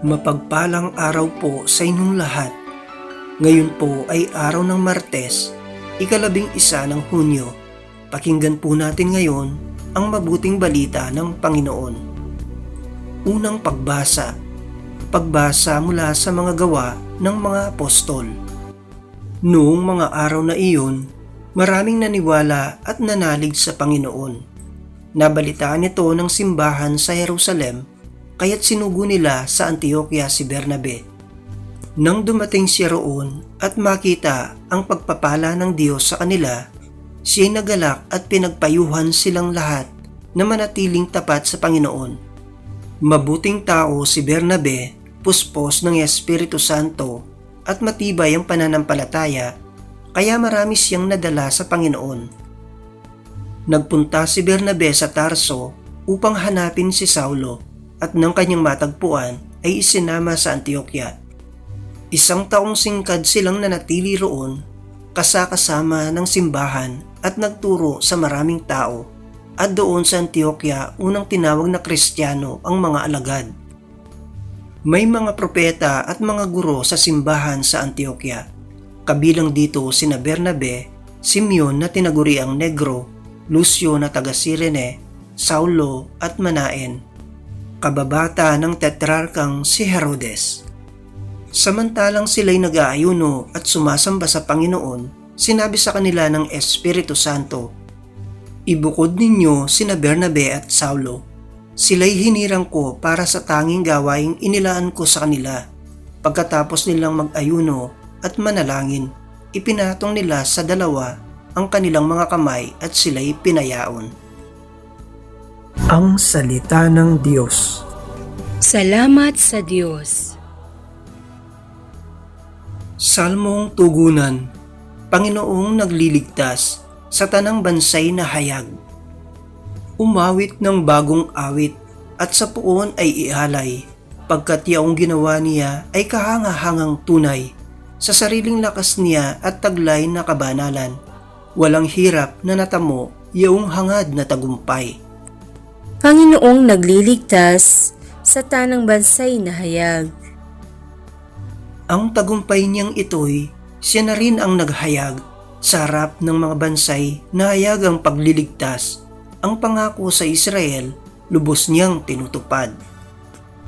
Mapagpalang araw po sa inyong lahat. Ngayon po ay araw ng Martes, ikalabing isa ng Hunyo. Pakinggan po natin ngayon ang mabuting balita ng Panginoon. Unang pagbasa. Pagbasa mula sa mga gawa ng mga apostol. Noong mga araw na iyon, maraming naniwala at nanalig sa Panginoon. Nabalitaan ito ng simbahan sa Jerusalem kaya't sinugo nila sa Antioquia si Bernabe. Nang dumating siya roon at makita ang pagpapala ng Diyos sa kanila, siya'y nagalak at pinagpayuhan silang lahat na manatiling tapat sa Panginoon. Mabuting tao si Bernabe, puspos ng Espiritu Santo at matibay ang pananampalataya, kaya marami siyang nadala sa Panginoon. Nagpunta si Bernabe sa Tarso upang hanapin si Saulo at nang kanyang matagpuan ay isinama sa Antioquia. Isang taong singkad silang nanatili roon kasakasama ng simbahan at nagturo sa maraming tao at doon sa Antioquia unang tinawag na Kristiyano ang mga alagad. May mga propeta at mga guro sa simbahan sa Antioquia. Kabilang dito sina Bernabe, Simeon na tinaguriang Negro, Lucio na taga Sirene, Saulo at Manaen kababata ng tetrarkang si Herodes. Samantalang sila'y nag-aayuno at sumasamba sa Panginoon, sinabi sa kanila ng Espiritu Santo, Ibukod ninyo sina Bernabe at Saulo. Sila'y hinirang ko para sa tanging gawaing inilaan ko sa kanila. Pagkatapos nilang mag-ayuno at manalangin, ipinatong nila sa dalawa ang kanilang mga kamay at sila'y pinayaon. Ang Salita ng Diyos Salamat sa Diyos. Salmong Tugunan Panginoong nagliligtas sa tanang bansay na hayag. Umawit ng bagong awit at sa puon ay ialay pagkat yaong ginawa niya ay kahangahangang tunay sa sariling lakas niya at taglay na kabanalan. Walang hirap na natamo yaong hangad na tagumpay. Panginoong nagliligtas sa tanang bansay na hayag. Ang tagumpay niyang ito'y siya na rin ang naghayag sa harap ng mga bansay na hayag ang pagliligtas. Ang pangako sa Israel, lubos niyang tinutupad.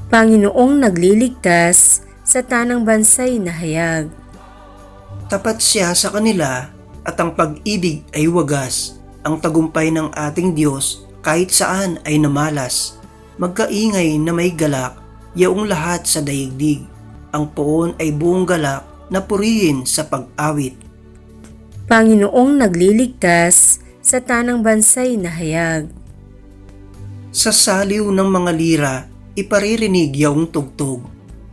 Panginoong nagliligtas sa tanang bansay na hayag. Tapat siya sa kanila at ang pag-ibig ay wagas. Ang tagumpay ng ating Diyos kahit saan ay namalas. Magkaingay na may galak, yaong lahat sa daigdig. Ang poon ay buong galak na purihin sa pag-awit. Panginoong nagliligtas sa tanang bansay na hayag. Sa saliw ng mga lira, iparirinig yaong tugtog,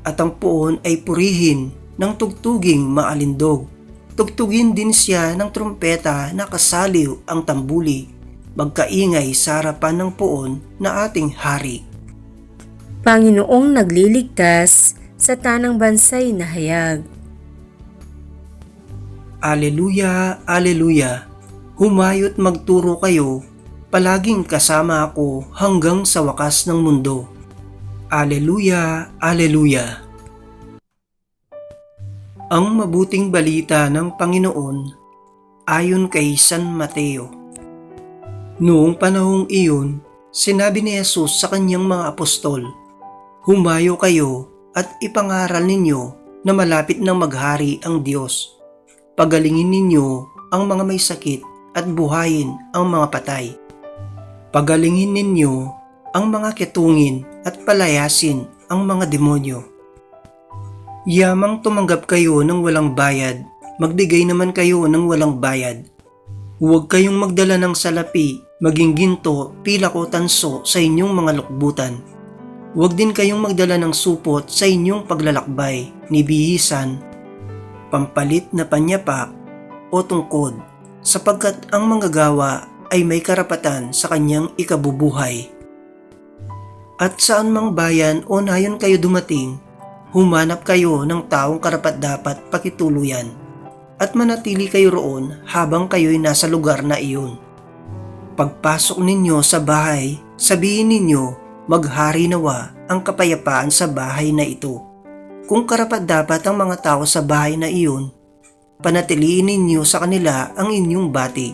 at ang poon ay purihin ng tugtuging maalindog. Tugtugin din siya ng trumpeta na kasaliw ang tambuli, magkaingay sa harapan ng poon na ating hari. Panginoong nagliligtas sa tanang bansay na hayag. Aleluya, Aleluya, humayot magturo kayo, palaging kasama ako hanggang sa wakas ng mundo. Aleluya, Aleluya. Ang mabuting balita ng Panginoon ayon kay San Mateo. Noong panahong iyon, sinabi ni Jesus sa kanyang mga apostol, Humayo kayo at ipangaral ninyo na malapit nang maghari ang Diyos. Pagalingin ninyo ang mga may sakit at buhayin ang mga patay. Pagalingin ninyo ang mga ketungin at palayasin ang mga demonyo. Yamang tumanggap kayo ng walang bayad, magbigay naman kayo ng walang bayad. Huwag kayong magdala ng salapi, maging ginto, pilak o tanso sa inyong mga lukbutan. Huwag din kayong magdala ng supot sa inyong paglalakbay, ni bihisan, pampalit na panyapak o tungkod, sapagkat ang manggagawa ay may karapatan sa kanyang ikabubuhay. At saan mang bayan o nayon kayo dumating, humanap kayo ng taong karapat-dapat pakituluyan at manatili kayo roon habang kayo'y nasa lugar na iyon. Pagpasok ninyo sa bahay, sabihin ninyo maghari nawa ang kapayapaan sa bahay na ito. Kung karapat dapat ang mga tao sa bahay na iyon, panatiliin ninyo sa kanila ang inyong bati.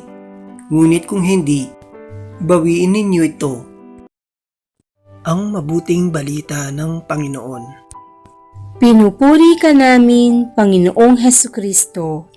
Ngunit kung hindi, bawiin ninyo ito. Ang mabuting balita ng Panginoon. Pinupuri ka namin, Panginoong Heso Kristo.